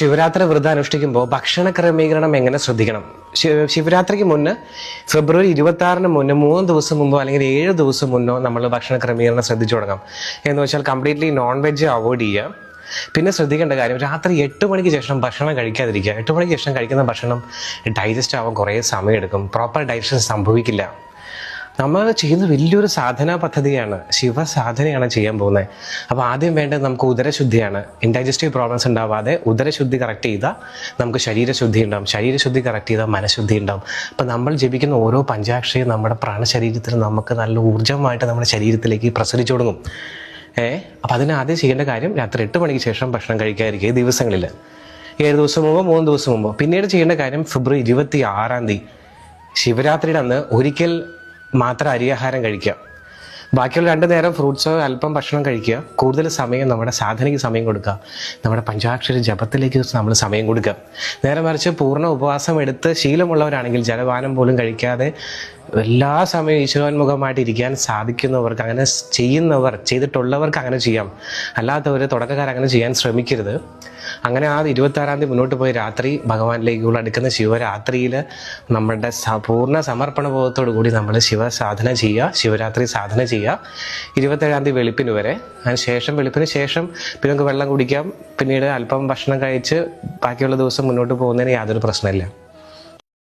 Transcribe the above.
ശിവരാത്രി വ്രതം അനുഷ്ഠിക്കുമ്പോൾ ഭക്ഷണ ക്രമീകരണം എങ്ങനെ ശ്രദ്ധിക്കണം? ശിവരാത്രിക്ക് മുന്ന് ഫെബ്രുവരി ഇരുപത്തി ആറിന് മുന്നേ മൂന്ന് ദിവസം മുമ്പോ അല്ലെങ്കിൽ ഏഴ് ദിവസം മുന്നോ നമ്മൾ ഭക്ഷണ ക്രമീകരണം ശ്രദ്ധിച്ചു തുടങ്ങാം. എന്ന് വെച്ചാൽ കംപ്ലീറ്റ്ലി നോൺ വെജ് അവോയ്ഡ് ചെയ്യുക പിന്നെ ശ്രദ്ധിക്കേണ്ട കാര്യം രാത്രി എട്ട് മണിക്ക് ശേഷം ഭക്ഷണം കഴിക്കാതിരിക്കുക. എട്ട് മണിക്ക് ശേഷം കഴിക്കുന്ന ഭക്ഷണം ഡൈജസ്റ്റ് ആവാൻ കുറേ സമയമെടുക്കും. പ്രോപ്പർ ഡൈജഷൻ സംഭവിക്കില്ല. നമ്മൾ ചെയ്യുന്ന വലിയൊരു സാധനാ പദ്ധതിയാണ് ശിവസാധനയാണ് ചെയ്യാൻ പോകുന്നത്. അപ്പോൾ ആദ്യം വേണ്ടത് നമുക്ക് ഉദരശുദ്ധിയാണ്. ഇൻഡൈജസ്റ്റീവ് പ്രോബ്ലംസ് ഉണ്ടാവാതെ ഉദരശുദ്ധി കറക്റ്റ് ചെയ്താൽ നമുക്ക് ശരീരശുദ്ധി ഉണ്ടാവും. ശരീരശുദ്ധി കറക്റ്റ് ചെയ്താൽ മനഃശുദ്ധി ഉണ്ടാവും. അപ്പോൾ നമ്മൾ ജപിക്കുന്ന ഓരോ പഞ്ചാക്ഷരയും നമ്മുടെ പ്രാണശരീരത്തിൽ നമുക്ക് നല്ല ഊർജമായിട്ട് നമ്മുടെ ശരീരത്തിലേക്ക് പ്രസരിച്ചു തുടങ്ങും. ഏ? അപ്പം അതിനാദ്യം ചെയ്യേണ്ട കാര്യം രാത്രി എട്ട് മണിക്ക് ശേഷം ഭക്ഷണം കഴിക്കാതിരിക്കുക ദിവസങ്ങളിൽ. ഏഴ് ദിവസം മുമ്പോ മൂന്ന് ദിവസം മുമ്പോ. പിന്നീട് ചെയ്യേണ്ട കാര്യം ഫെബ്രുവരി ഇരുപത്തി ആറാം തീയതി. ശിവരാത്രിയുടെ അന്ന് ഒരിക്കൽ മാത്രം അരിയാഹാരം കഴിക്കുക. ബാക്കിയുള്ള രണ്ട് നേരം ഫ്രൂട്ട്സോ അല്പം ഭക്ഷണം കഴിക്കുക. കൂടുതൽ സമയം നമ്മുടെ സാധനയ്ക്ക് സമയം കൊടുക്കുക. നമ്മുടെ പഞ്ചാക്ഷര ജപത്തിലേക്ക് നമ്മൾ സമയം കൊടുക്കുക. നേരെ മറിച്ച് പൂർണ ഉപവാസം എടുത്ത് ശീലമുള്ളവരാണെങ്കിൽ ജലപാനം പോലും കഴിക്കാതെ എല്ലാ സമയവും ഈശ്വരോന്മുഖമായിട്ട് ഇരിക്കാൻ സാധിക്കുന്നവർക്ക് അങ്ങനെ ചെയ്യുന്നവർ ചെയ്തിട്ടുള്ളവർക്ക് അങ്ങനെ ചെയ്യാം. അല്ലാത്തവർ തുടക്കക്കാർ അങ്ങനെ ചെയ്യാൻ ശ്രമിക്കരുത്. അങ്ങനെ ആ ഇരുപത്തി ആറാം തീയതി മുന്നോട്ട് പോയി രാത്രി ഭഗവാനിലേക്കുള്ള അടുക്കുന്ന ശിവരാത്രിയിൽ നമ്മുടെ പൂർണ സമർപ്പണ ബോധത്തോടു കൂടി നമ്മൾ ശിവ സാധന ചെയ്യുക ശിവരാത്രി സാധന ചെയ്യുക. ഇരുപത്തേഴാം തീയതി വെളുപ്പിന് വരെ. അതിന് ശേഷം വെളുപ്പിന് ശേഷം പിന്നെ നമുക്ക് വെള്ളം കുടിക്കാം. പിന്നീട് അല്പം ഭക്ഷണം കഴിച്ച് ബാക്കിയുള്ള ദിവസം മുന്നോട്ട് പോകുന്നതിന് യാതൊരു പ്രശ്നമില്ല.